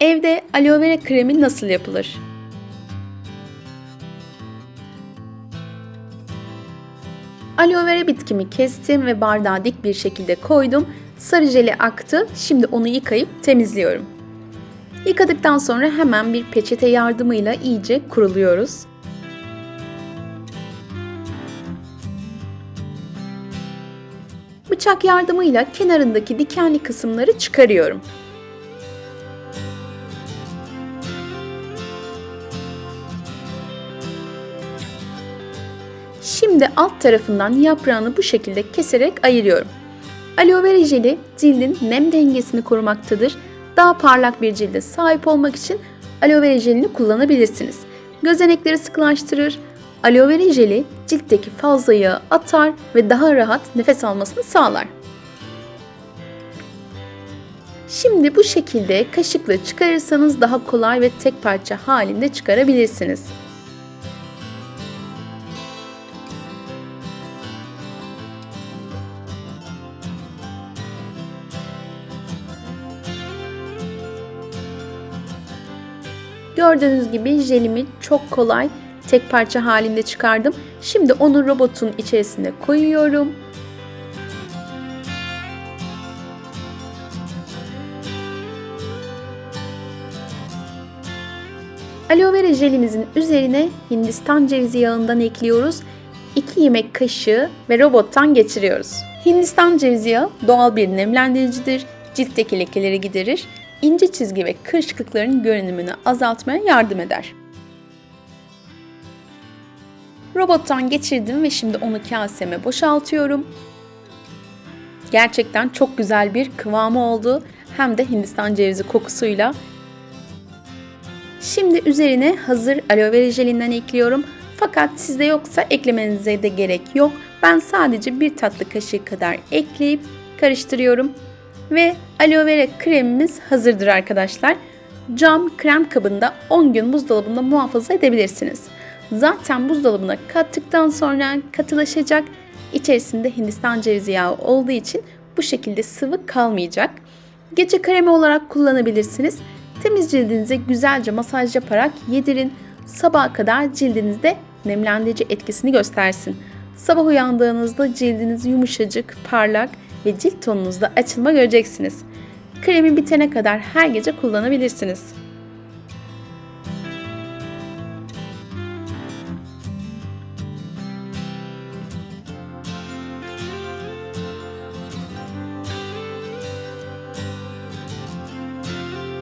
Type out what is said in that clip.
Evde aloe vera kremi nasıl yapılır? Aloe vera bitkimi kestim ve bardağa dik bir şekilde koydum. Sarı jeli aktı. Şimdi onu yıkayıp temizliyorum. Yıkadıktan sonra hemen bir peçete yardımıyla iyice kuruluyoruz. Bıçak yardımıyla kenarındaki dikenli kısımları çıkarıyorum. Şimdi alt tarafından yaprağını bu şekilde keserek ayırıyorum. Aloe vera jeli cildin nem dengesini korumaktadır. Daha parlak bir cilde sahip olmak için aloe vera jelini kullanabilirsiniz. Gözenekleri sıkılaştırır. Aloe vera jeli ciltteki fazla yağı atar ve daha rahat nefes almasını sağlar. Şimdi bu şekilde kaşıkla çıkarırsanız daha kolay ve tek parça halinde çıkarabilirsiniz. Gördüğünüz gibi jelimi çok kolay tek parça halinde çıkardım. Şimdi onu robotun içerisine koyuyorum. Aloe vera jelimizin üzerine Hindistan cevizi yağından ekliyoruz. 2 yemek kaşığı ve robottan geçiriyoruz. Hindistan cevizi yağı doğal bir nemlendiricidir. Ciltteki lekeleri giderir. İnce çizgi ve kırışıklıkların görünümünü azaltmaya yardım eder. Robottan geçirdim ve şimdi onu kaseme boşaltıyorum. Gerçekten çok güzel bir kıvamı oldu. Hem de Hindistan cevizi kokusuyla Şimdi üzerine hazır aloe vera jelinden ekliyorum. Fakat sizde yoksa eklemenize de gerek yok. Ben sadece bir tatlı kaşığı kadar ekleyip karıştırıyorum. Ve aloe vera kremimiz hazırdır arkadaşlar. Cam krem kabında 10 gün buzdolabında muhafaza edebilirsiniz. Zaten buzdolabına kattıktan sonra katılaşacak. İçerisinde Hindistan cevizi yağı olduğu için bu şekilde sıvı kalmayacak. Gece kremi olarak kullanabilirsiniz. Temiz cildinize güzelce masaj yaparak yedirin. Sabaha kadar cildinizde nemlendirici etkisini göstersin. Sabah uyandığınızda cildiniz yumuşacık, parlak ve cilt tonunuzda açılma göreceksiniz. Kremi bitene kadar her gece kullanabilirsiniz.